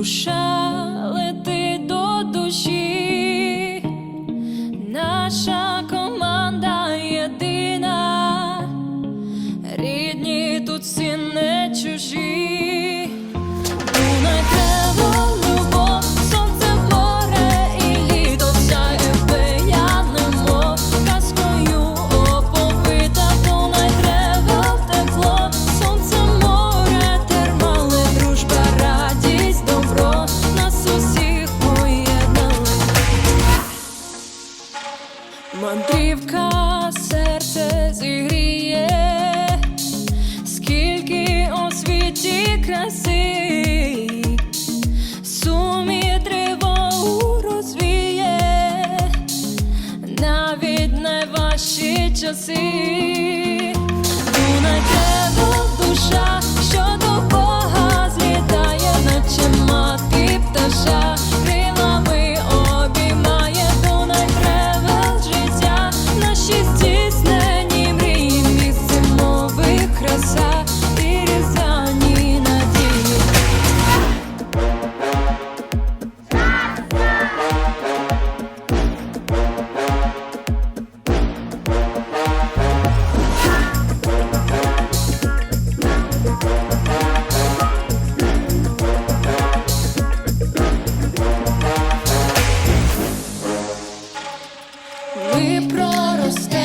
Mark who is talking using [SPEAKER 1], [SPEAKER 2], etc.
[SPEAKER 1] 不舍 краси, сумі тривогу розвіє, навіть найважчі часи, understand.